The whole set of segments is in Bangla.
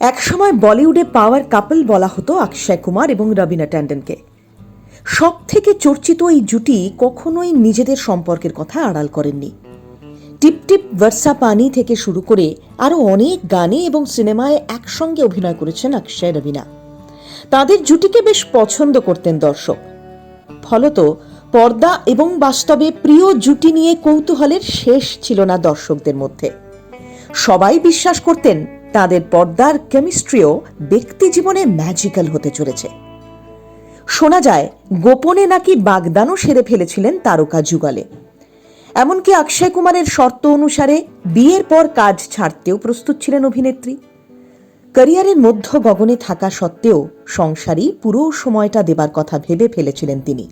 একসময় বলিউডে পাওয়ার কাপল বলা হতো অক্ষয় কুমার এবং রবিনা ট্যান্ডনকে। সব থেকে চর্চিত এই জুটি কখনোই নিজেদের সম্পর্কের কথা আড়াল করেননি। টিপ টিপ বর্ষা পানি থেকে শুরু করে আরও অনেক গানে এবং সিনেমায় একসঙ্গে অভিনয় করেছেন অক্ষয়, রবিনা। তাদের জুটিকে বেশ পছন্দ করতেন দর্শক। ফলত পর্দা এবং বাস্তবে প্রিয় জুটি নিয়ে কৌতূহলের শেষ ছিল না দর্শকদের মধ্যে। সবাই বিশ্বাস করতেন তাদের পর্দার কেমিস্ট্রিও ব্যক্তি জীবনে ম্যাজিক্যাল হতে চলেছে। শোনা যায়, গোপনে নাকি বাগদানও সেরে ফেলেছিলেন তারকা যুগলে। এমনকি অক্ষয় কুমারের শর্ত অনুসারে বিয়ের পর কাজ ছাড়তেও প্রস্তুত ছিলেন অভিনেত্রী। ক্যারিয়ারের মধ্য গগনে থাকা সত্ত্বেও সংসারই পুরো সময়টা দেবার কথা ভেবে ফেলেছিলেন তিনি।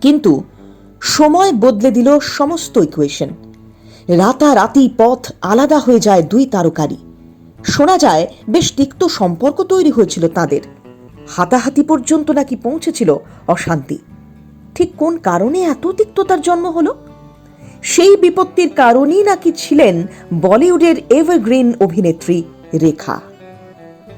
কিন্তু সময় বদলে দিল সমস্ত ইকুয়েশন রাতারাতি পথ আলাদা হয়ে যায় দুই তারকারই। শোনা যায়, বেশ তিক্ত সম্পর্ক তৈরি হয়েছিল তাদের। হাতাহাতি পর্যন্ত নাকি পৌঁছেছিল অশান্তি। ঠিক কোন কারণে এত তিক্ততার জন্ম হলো? সেই বিপত্তির কারণেই নাকি ছিলেন বলিউডের এভারগ্রিন অভিনেত্রী রেখা।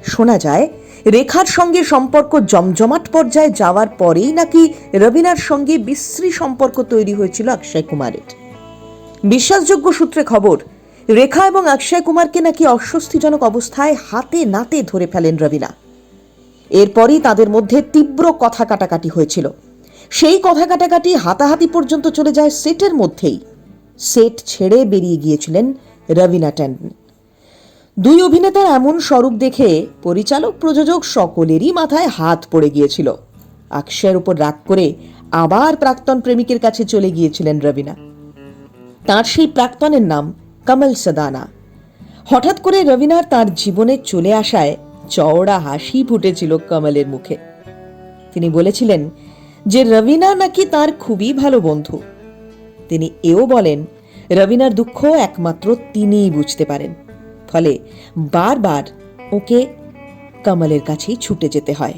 শোনা যায়, রেখার সঙ্গে সম্পর্ক জমজমাট পর্যায়ে যাওয়ার পরেই নাকি রবিনার সঙ্গে বিশ্রী সম্পর্ক তৈরি হয়েছিল অক্ষয় কুমারের। বিশ্বাসযোগ্য সূত্রে খবর, রেখা এবং অক্ষয় কুমারকে নাকি অস্বস্তিজনক অবস্থায় হাতে নাতে ধরে ফেলেন রবিনা। এরপরই তাদের মধ্যে তীব্র কথা কাটাকাটি হয়েছিল। সেই কথা কাটাকাটি হাতাহাতি পর্যন্ত চলে যায় সেটের মধ্যেই। সেট ছেড়ে বেরিয়ে গিয়েছিলেন রবিনা ট্যান্ডন। দুই অভিনেতার এমন স্বরূপ দেখে পরিচালক প্রযোজক সকলেরই মাথায় হাত পড়ে গিয়েছিল। অক্ষয়ের উপর রাগ করে আবার প্রাক্তন প্রেমিকের কাছে চলে গিয়েছিলেন রবিনা। তার সেই প্রাক্তনের নাম কমল সদানা। হঠাৎ করে রবিনার তার জীবনে চলে আসায় চওড়া হাসি ফুটেছিল কমলের মুখে। তিনি বলেছিলেন যে রবিনা নাকি তার খুবই ভালো বন্ধু। তিনি এও বলেন রবিনার দুঃখ একমাত্র তিনিই বুঝতে পারেন। ফলে বারবার ওকে কমলের কাছেই ছুটে যেতে হয়।